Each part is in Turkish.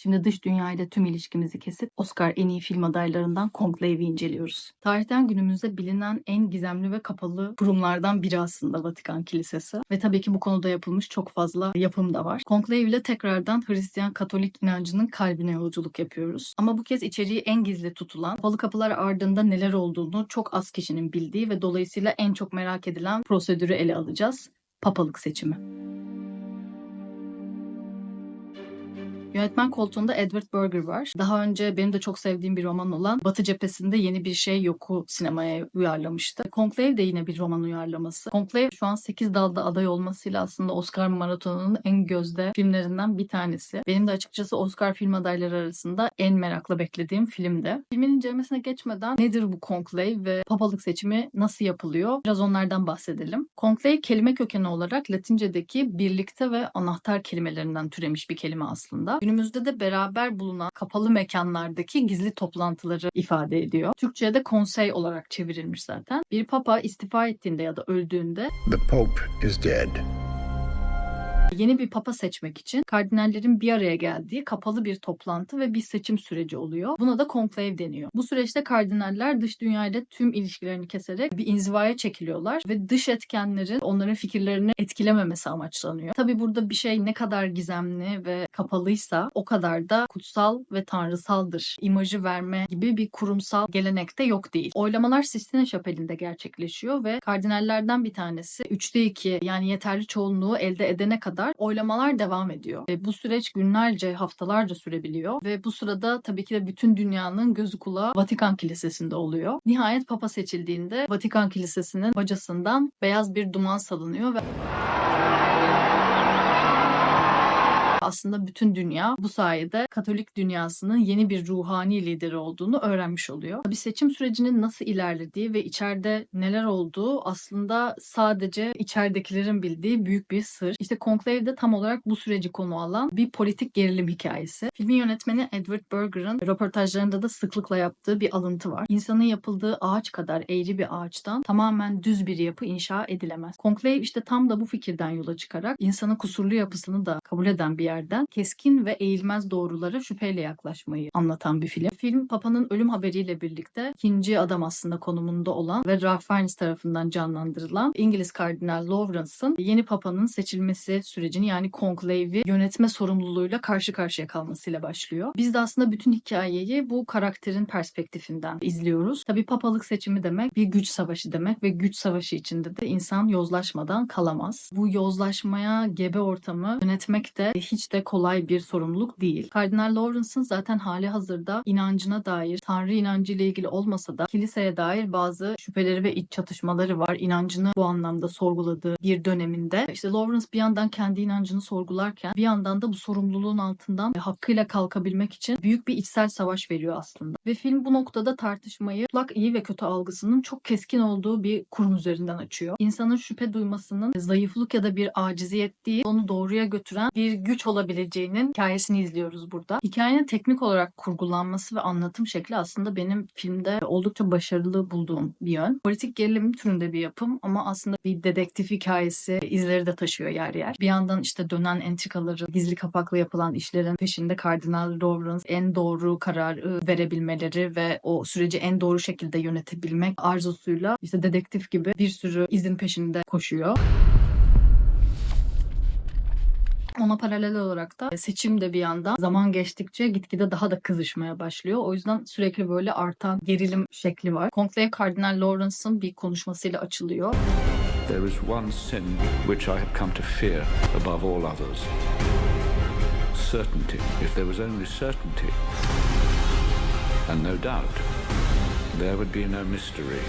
Şimdi dış dünya ile tüm ilişkimizi kesip Oscar en iyi film adaylarından Conclave'i inceliyoruz. Tarihten günümüzde bilinen en gizemli ve kapalı kurumlardan biri aslında Vatikan Kilisesi. Ve tabii ki bu konuda yapılmış çok fazla yapım da var. Conclave ile tekrardan Hristiyan Katolik inancının kalbine yolculuk yapıyoruz. Ama bu kez içeriği en gizli tutulan, kapalı kapılar ardında neler olduğunu çok az kişinin bildiği ve dolayısıyla en çok merak edilen prosedürü ele alacağız. Papalık seçimi. Yönetmen koltuğunda Edward Berger var. Daha önce benim de çok sevdiğim bir roman olan Batı Cephesi'nde Yeni Bir Şey Yok'u sinemaya uyarlamıştı. Conclave de yine bir roman uyarlaması. Conclave şu an 8 dalda aday olmasıyla aslında Oscar maratonunun en gözde filmlerinden bir tanesi. Benim de açıkçası Oscar film adayları arasında en merakla beklediğim filmdi. Filmin incelemesine geçmeden nedir bu Conclave ve papalık seçimi nasıl yapılıyor? Biraz onlardan bahsedelim. Conclave kelime kökeni olarak Latince'deki birlikte ve anahtar kelimelerinden türemiş bir kelime aslında. Günümüzde de beraber bulunan kapalı mekanlardaki gizli toplantıları ifade ediyor. Türkçe'ye de konsey olarak çevrilmiş zaten. Bir papa istifa ettiğinde ya da öldüğünde The Pope is dead. Yeni bir papa seçmek için kardinallerin bir araya geldiği kapalı bir toplantı ve bir seçim süreci oluyor. Buna da konklave deniyor. Bu süreçte kardinaller dış dünya ile tüm ilişkilerini keserek bir inzivaya çekiliyorlar ve dış etkenlerin onların fikirlerini etkilememesi amaçlanıyor. Tabi burada bir şey ne kadar gizemli ve kapalıysa o kadar da kutsal ve tanrısaldır. İmajı verme gibi bir kurumsal gelenekte yok değil. Oylamalar Sistine Şapeli'nde gerçekleşiyor ve kardinallerden bir tanesi 3'te 2 yani yeterli çoğunluğu elde edene kadar oylamalar devam ediyor. Ve bu süreç günlerce, haftalarca sürebiliyor ve bu sırada tabii ki de bütün dünyanın gözü kulağı Vatikan Kilisesi'nde oluyor. Nihayet Papa seçildiğinde Vatikan Kilisesi'nin bacasından beyaz bir duman salınıyor ve aslında bütün dünya bu sayede Katolik dünyasının yeni bir ruhani lideri olduğunu öğrenmiş oluyor. Bir seçim sürecinin nasıl ilerlediği ve içeride neler olduğu aslında sadece içeridekilerin bildiği büyük bir sır. İşte Conclave'de tam olarak bu süreci konu alan bir politik gerilim hikayesi. Filmin yönetmeni Edward Berger'ın röportajlarında da sıklıkla yaptığı bir alıntı var. İnsanın yapıldığı ağaç kadar eğri bir ağaçtan tamamen düz bir yapı inşa edilemez. Conclave işte tam da bu fikirden yola çıkarak insanın kusurlu yapısını da kabul eden bir yerden keskin ve eğilmez doğrulara şüpheyle yaklaşmayı anlatan bir film. Film Papa'nın ölüm haberiyle birlikte ikinci adam aslında konumunda olan ve Ralph Fiennes tarafından canlandırılan İngiliz Kardinal Lawrence'ın yeni Papa'nın seçilmesi sürecini yani Conclave'i yönetme sorumluluğuyla karşı karşıya kalmasıyla başlıyor. Biz de aslında bütün hikayeyi bu karakterin perspektifinden izliyoruz. Tabii papalık seçimi demek bir güç savaşı demek ve güç savaşı içinde de insan yozlaşmadan kalamaz. Bu yozlaşmaya gebe ortamı yönetmek de hiç de kolay bir sorumluluk değil. Kardinal Lawrence'ın zaten hali hazırda inancına dair, Tanrı inancı ile ilgili olmasa da kiliseye dair bazı şüpheleri ve iç çatışmaları var. İnancını bu anlamda sorguladığı bir döneminde. İşte Lawrence bir yandan kendi inancını sorgularken bir yandan da bu sorumluluğun altından hakkıyla kalkabilmek için büyük bir içsel savaş veriyor aslında. Ve film bu noktada tartışmayı mutlak iyi ve kötü algısının çok keskin olduğu bir kurum üzerinden açıyor. İnsanın şüphe duymasının zayıflık ya da bir aciziyet değil, onu doğruya götüren bir güç olabileceğinin hikayesini izliyoruz burada. Hikayenin teknik olarak kurgulanması ve anlatım şekli aslında benim filmde oldukça başarılı bulduğum bir yön. Politik gerilim türünde bir yapım ama aslında bir dedektif hikayesi izleri de taşıyor yer yer. Bir yandan işte dönen entrikaları, gizli kapaklı yapılan işlerin peşinde Kardinal Lawrence en doğru kararı verebilmeleri ve o süreci en doğru şekilde yönetebilmek arzusuyla işte dedektif gibi bir sürü izin peşinde koşuyor. Ona paralel olarak da seçim de bir yandan zaman geçtikçe gitgide daha da kızışmaya başlıyor. O yüzden sürekli böyle artan gerilim şekli var. Conclave Kardinal Lawrence'ın bir konuşmasıyla açılıyor. There is one sin which I have come to fear above all others certainty. If there was only certainty and no doubt, there would be no mystery.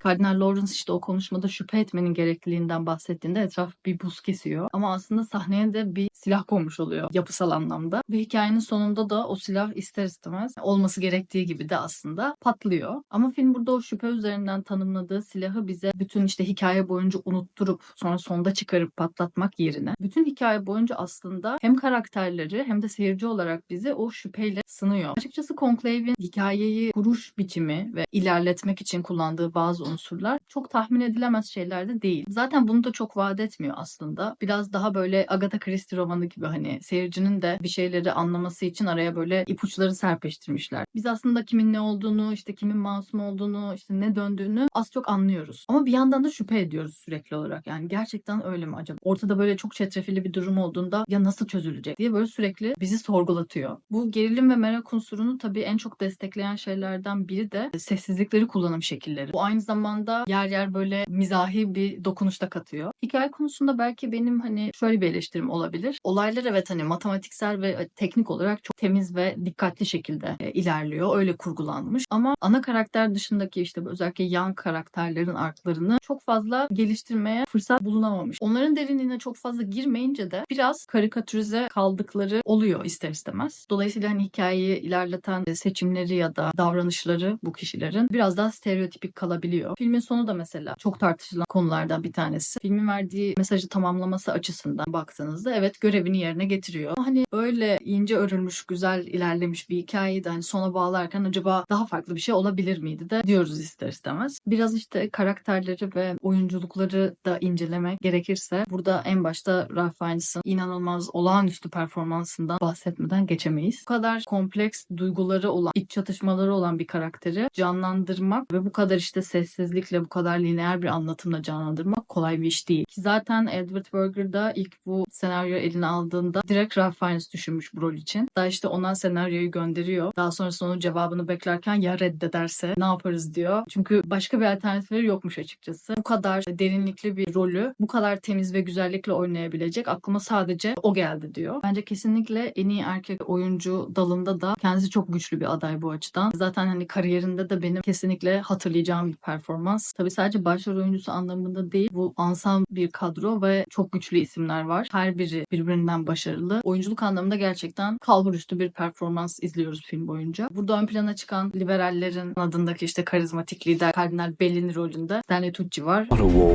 Kardinal Lawrence işte o konuşmada şüphe etmenin gerekliliğinden bahsettiğinde etraf bir buz kesiyor. Ama aslında sahneye de bir silah konmuş oluyor yapısal anlamda. Ve hikayenin sonunda da o silah ister istemez olması gerektiği gibi de aslında patlıyor. Ama film burada o şüphe üzerinden tanımladığı silahı bize bütün işte hikaye boyunca unutturup sonra sonda çıkarıp patlatmak yerine bütün hikaye boyunca aslında hem karakterleri hem de seyirci olarak bizi o şüpheyle sınıyor. Açıkçası Conclave'in hikayeyi kuruş biçimi ve ilerletmek için kullandığı bazı unsurlar. Çok tahmin edilemez şeyler de değil. Zaten bunu da çok vaat etmiyor aslında. Biraz daha böyle Agatha Christie romanı gibi hani seyircinin de bir şeyleri anlaması için araya böyle ipuçları serpiştirmişler. Biz aslında kimin ne olduğunu, işte kimin masum olduğunu, işte ne döndüğünü az çok anlıyoruz. Ama bir yandan da şüphe ediyoruz sürekli olarak. Yani gerçekten öyle mi acaba? Ortada böyle çok çetrefilli bir durum olduğunda ya nasıl çözülecek diye böyle sürekli bizi sorgulatıyor. Bu gerilim ve merak unsurunu tabii en çok destekleyen şeylerden biri de sessizlikleri kullanım şekilleri. Bu aynı zamanda yer yer böyle mizahi bir dokunuş da katıyor. Hikaye konusunda belki benim hani şöyle bir eleştirim olabilir. Olaylar evet hani matematiksel ve teknik olarak çok temiz ve dikkatli şekilde e, ilerliyor. Öyle kurgulanmış. Ama ana karakter dışındaki işte özellikle yan karakterlerin arklarını çok fazla geliştirmeye fırsat bulunamamış. Onların derinliğine çok fazla girmeyince de biraz karikatürize kaldıkları oluyor ister istemez. Dolayısıyla hani hikayeyi ilerleten seçimleri ya da davranışları bu kişilerin biraz daha stereotipik kalabiliyor. Filmin sonu da mesela çok tartışılan konulardan bir tanesi. Filmin verdiği mesajı tamamlaması açısından baktığınızda evet görevini yerine getiriyor. Hani böyle ince örülmüş, güzel ilerlemiş bir hikayeyi de hani sona bağlarken acaba daha farklı bir şey olabilir miydi de diyoruz ister istemez. Biraz işte karakterleri ve oyunculukları da incelemek gerekirse burada en başta Ralph Fiennes'ın inanılmaz olağanüstü performansından bahsetmeden geçemeyiz. Bu kadar kompleks duyguları olan, iç çatışmaları olan bir karakteri canlandırmak ve bu kadar işte sessizlikle, bu kadar lineer bir anlatımla canlandırmak kolay bir iş değil. Ki zaten Edward Berger da ilk bu senaryo eline aldığında direkt Ralph Fiennes düşünmüş bu rol için. Daha işte ona senaryoyu gönderiyor. Daha sonrasında onun cevabını beklerken ya reddederse ne yaparız diyor. Çünkü başka bir alternatifleri yokmuş açıkçası. Bu kadar derinlikli bir rolü bu kadar temiz ve güzellikle oynayabilecek aklıma sadece o geldi diyor. Bence kesinlikle en iyi erkek oyuncu dalında da kendisi çok güçlü bir aday bu açıdan. Zaten hani kariyerinde de benim kesinlikle hatırlayacağım bir performans. Tabii sadece başrol oyuncusu anlamında değil. Bu ansam bir kadro ve çok güçlü isimler var. Her biri birbirinden başarılı. Oyunculuk anlamında gerçekten kalbur üstü bir performans izliyoruz film boyunca. Burada ön plana çıkan liberallerin adındaki işte karizmatik lider Kardinal Bellini rolünde Stanley Tucci var.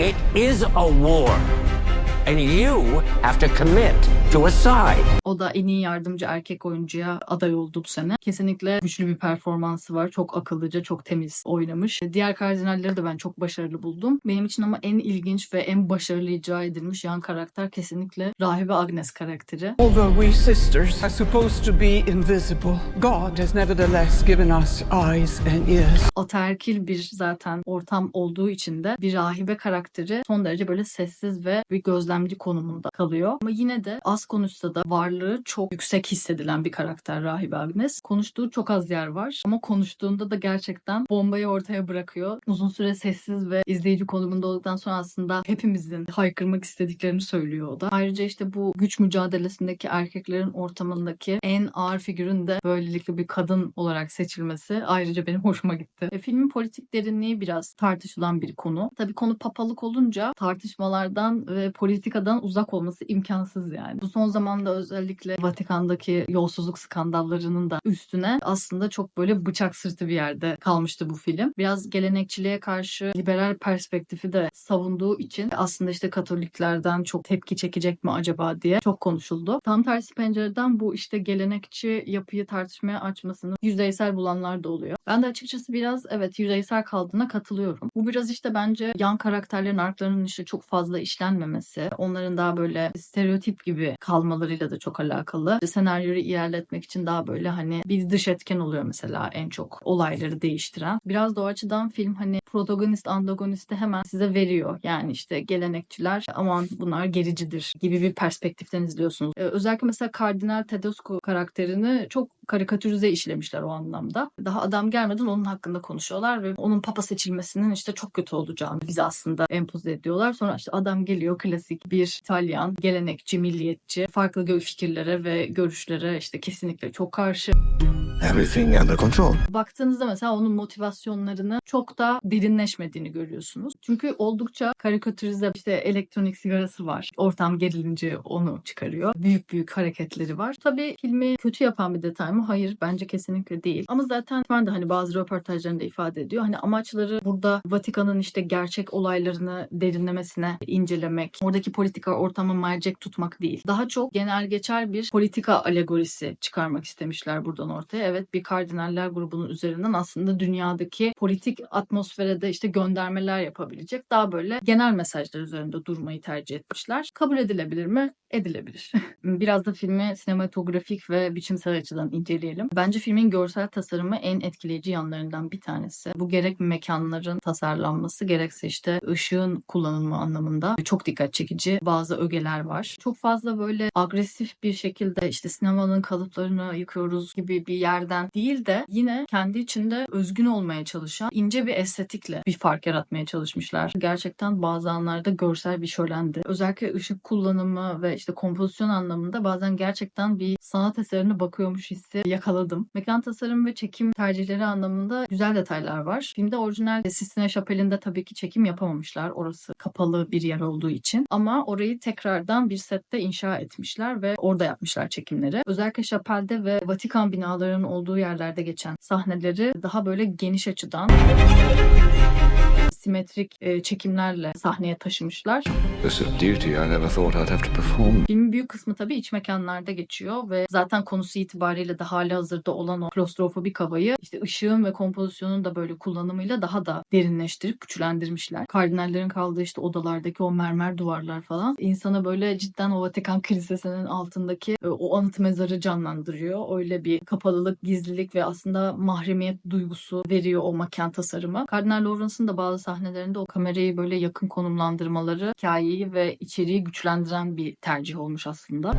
It is a war. And you have to commit to a side. O da en iyi yardımcı erkek oyuncuya aday oldu bu sene. Kesinlikle güçlü bir performansı var. Çok akıllıca, çok temiz oynamış. Diğer kardinalleri de ben çok başarılı buldum. Benim için ama en ilginç ve en başarılı icra edilmiş yan karakter kesinlikle Rahibe Agnes karakteri. Although we sisters are supposed to be invisible, God has nevertheless given us eyes and ears. Ataerkil bir zaten ortam olduğu için de bir rahibe karakteri son derece böyle sessiz ve bir gözlemci konumunda kalıyor. Ama yine de az konuşsa da varlığı çok yüksek hissedilen bir karakter Rahibe Agnes. Konuştuğu çok az yer var ama konuştuğunda da gerçekten bombayı ortaya bırakıyor. Uzun süre sessiz ve izleyici konumunda olduktan sonra aslında hepimizin haykırmak istediklerini söylüyor o da. Ayrıca işte bu güç mücadelesindeki erkeklerin ortamındaki en ağır figürün de böylelikle bir kadın olarak seçilmesi ayrıca benim hoşuma gitti. E, filmin politik derinliği biraz tartışılan bir konu. Tabii konu papalık olunca tartışmalardan ve politikadan uzak olması imkansız yani. Bu son zamanda özellikle Vatikan'daki yolsuzluk skandallarının da üstüne aslında çok böyle bıçak sırtı bir yerde kalmıştı bu film. Biraz gelenekçiliğe karşı liberal perspektifi de savunduğu için aslında işte Katoliklerden çok tepki çekecek mi acaba diye çok konuşuldu. Tam tersi pencereden bu işte gelenekçi yapıyı tartışmaya açmasını yüzeysel bulanlar da oluyor. Ben de açıkçası biraz evet yüzeysel kaldığına katılıyorum. Bu biraz işte bence yan karakterlerin arkalarının işte çok fazla işlenmemesi, onların daha böyle stereotip gibi kalmalarıyla da çok alakalı. Senaryoyu ilerletmek için daha böyle hani bir dış etken oluyor mesela en çok olayları değiştiren. Biraz da o açıdan film hani protagonist antagonisti hemen size veriyor. Yani işte gelenekçiler aman bunlar gericidir gibi bir perspektiften izliyorsunuz. Ee, özellikle mesela Kardinal Tedesco karakterini çok karikatürize işlemişler o anlamda. Daha adam gelmeden onun hakkında konuşuyorlar ve onun papa seçilmesinin işte çok kötü olacağını bize aslında empoze ediyorlar. Sonra işte adam geliyor klasik bir İtalyan, gelenekçi, milliyetçi, farklı fikirlere ve görüşlere işte kesinlikle çok karşı. Everything under control. Baktığınızda mesela onun motivasyonlarını çok da derinleşmediğini görüyorsunuz. Çünkü oldukça karikatürize işte elektronik sigarası var. Ortam gerilince onu çıkarıyor. Büyük büyük hareketleri var. Tabii filmi kötü yapan bir detay mı? Hayır bence kesinlikle değil. Ama zaten ben de hani bazı röportajlarında ifade ediyor. Hani amaçları burada Vatikan'ın işte gerçek olaylarını derinlemesine incelemek, oradaki politika ortamı mercek tutmak değil. Daha çok genel geçer bir politika alegorisi çıkarmak istemişler buradan ortaya. Evet bir kardinaller grubunun üzerinden aslında dünyadaki politik atmosfere de işte göndermeler yapabilecek daha böyle genel mesajlar üzerinde durmayı tercih etmişler. Kabul edilebilir mi? Edilebilir. Biraz da filmi sinematografik ve biçimsel açıdan inceleyelim. Bence filmin görsel tasarımı en etkileyici yanlarından bir tanesi. Bu gerek mekanların tasarlanması gerekse işte ışığın kullanılma anlamında çok dikkat çekici bazı ögeler var. Çok fazla böyle agresif bir şekilde işte sinemanın kalıplarını yıkıyoruz gibi bir yerden değil de yine kendi içinde özgün olmaya çalışan ince bir estetikle bir fark yaratmaya çalışmışlar. Gerçekten bazı anlarda görsel bir şölendi. Özellikle ışık kullanımı ve işte kompozisyon anlamında bazen gerçekten bir sanat eserine bakıyormuş hissi yakaladım. Mekan tasarım ve çekim tercihleri anlamında güzel detaylar var. Filmde orijinal Sistine Şapeli'nde tabii ki çekim yapamamışlar. Orası kapalı bir yer olduğu için. Ama orayı tekrardan bir sette inşa etmişler ve orada yapmışlar çekimleri. Özellikle Şapel'de ve Vatikan binalarının olduğu yerlerde geçen sahneleri daha böyle geniş açıdan simetrik e, çekimlerle sahneye taşımışlar. Filmin büyük kısmı tabii iç mekanlarda geçiyor ve zaten konusu itibariyle de hali hazırda olan o klostrofobik havayı işte ışığın ve kompozisyonun da böyle kullanımıyla daha da derinleştirip güçlendirmişler. Kardinallerin kaldığı işte odalardaki o mermer duvarlar falan insana böyle cidden o Vatikan kilisesinin altındaki e, o anıt mezarı canlandırıyor. Öyle bir kapalılık, gizlilik ve aslında mahremiyet duygusu veriyor o mekan tasarımı. Kardinal Lawrence'ın da bazı sahnelerinde o kamerayı böyle yakın konumlandırmaları hikayeyi ve içeriği güçlendiren bir tercih olmuş aslında.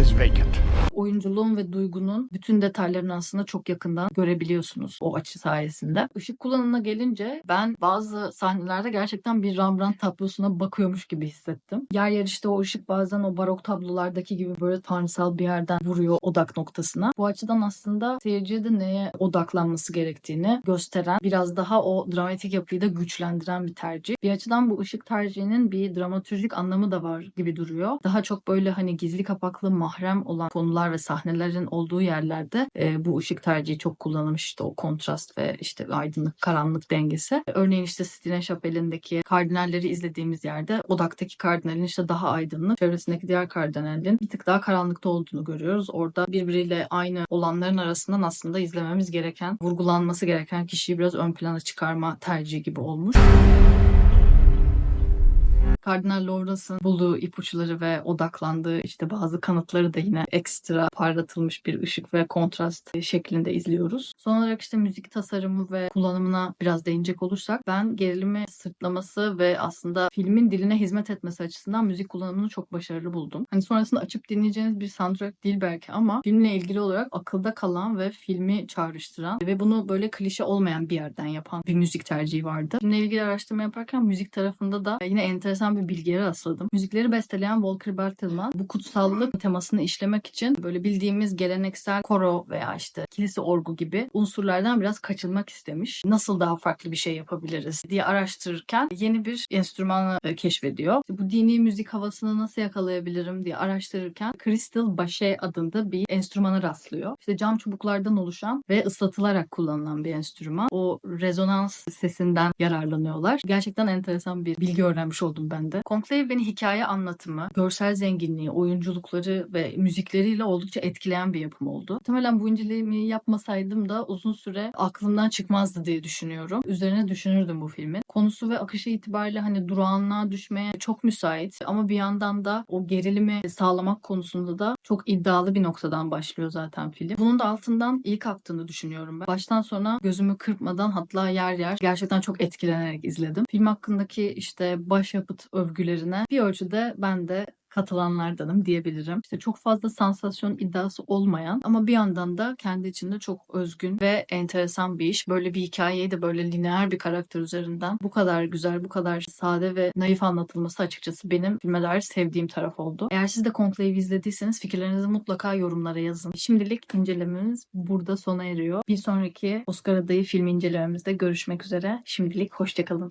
Is vacant. Oyunculuğun ve duygunun bütün detaylarını aslında çok yakından görebiliyorsunuz o açı sayesinde. Işık kullanımına gelince ben bazı sahnelerde gerçekten bir Rembrandt tablosuna bakıyormuş gibi hissettim. Yer yer işte o ışık bazen o barok tablolardaki gibi böyle tanrısal bir yerden vuruyor odak noktasına. Bu açıdan aslında seyirciye de neye odaklanması gerektiğini gösteren, biraz daha o dramatik yapıyı da güçlendiren bir tercih. Bir açıdan bu ışık tercihinin bir dramatürjik anlamı da var gibi duruyor. Daha çok böyle hani gizli kapaklı mahrem olan konular ve sahnelerin olduğu yerlerde e, bu ışık tercihi çok kullanılmış işte o kontrast ve işte aydınlık karanlık dengesi. Örneğin işte Sistine Şapeli'ndeki kardinalleri izlediğimiz yerde odaktaki kardinalin işte daha aydınlık, çevresindeki diğer kardinalin bir tık daha karanlıkta olduğunu görüyoruz. Orada birbiriyle aynı olanların arasından aslında izlememiz gereken, vurgulanması gereken kişiyi biraz ön plana çıkarma tercihi gibi olmuş. Kardinal Lawrence'ın bulduğu ipuçları ve odaklandığı işte bazı kanıtları da yine ekstra parlatılmış bir ışık ve kontrast şeklinde izliyoruz. Son olarak işte müzik tasarımı ve kullanımına biraz değinecek olursak ben gerilimi sırtlaması ve aslında filmin diline hizmet etmesi açısından müzik kullanımını çok başarılı buldum. Hani sonrasında açıp dinleyeceğiniz bir soundtrack değil belki ama filmle ilgili olarak akılda kalan ve filmi çağrıştıran ve bunu böyle klişe olmayan bir yerden yapan bir müzik tercihi vardı. Filmle ilgili araştırma yaparken müzik tarafında da yine enteresan bir bilgiye rastladım. Müzikleri besteleyen Volker Bertelmann bu kutsallık temasını işlemek için böyle bildiğimiz geleneksel koro veya işte kilise orgu gibi unsurlardan biraz kaçınmak istemiş. Nasıl daha farklı bir şey yapabiliriz diye araştırırken yeni bir enstrümanı e, keşfediyor. İşte bu dini müzik havasını nasıl yakalayabilirim diye araştırırken Crystal Bashe adında bir enstrümana rastlıyor. İşte cam çubuklardan oluşan ve ıslatılarak kullanılan bir enstrüman. O rezonans sesinden yararlanıyorlar. Gerçekten enteresan bir bilgi öğrenmiş oldum ben de. Conclave beni hikaye anlatımı, görsel zenginliği, oyunculukları ve müzikleriyle oldukça etkileyen bir yapım oldu. Muhtemelen bu incelemeyi yapmasaydım da uzun süre aklımdan çıkmazdı diye düşünüyorum. Üzerine düşünürdüm bu filmin. Konusu ve akışı itibariyle hani durağanlığa düşmeye çok müsait ama bir yandan da o gerilimi sağlamak konusunda da çok iddialı bir noktadan başlıyor zaten film. Bunun da altından iyi kalktığını düşünüyorum ben. Baştan sona gözümü kırpmadan hatta yer yer gerçekten çok etkilenerek izledim. Film hakkındaki işte başyapıt övgülerine bir ölçüde ben de katılanlardanım diyebilirim. İşte çok fazla sansasyon iddiası olmayan ama bir yandan da kendi içinde çok özgün ve enteresan bir iş. Böyle bir hikayeyi de böyle lineer bir karakter üzerinden bu kadar güzel, bu kadar sade ve naif anlatılması açıkçası benim filme dair sevdiğim taraf oldu. Eğer siz de Conclave'i izlediyseniz fikirlerinizi mutlaka yorumlara yazın. Şimdilik incelememiz burada sona eriyor. Bir sonraki Oscar adayı film incelememizde görüşmek üzere. Şimdilik hoşçakalın.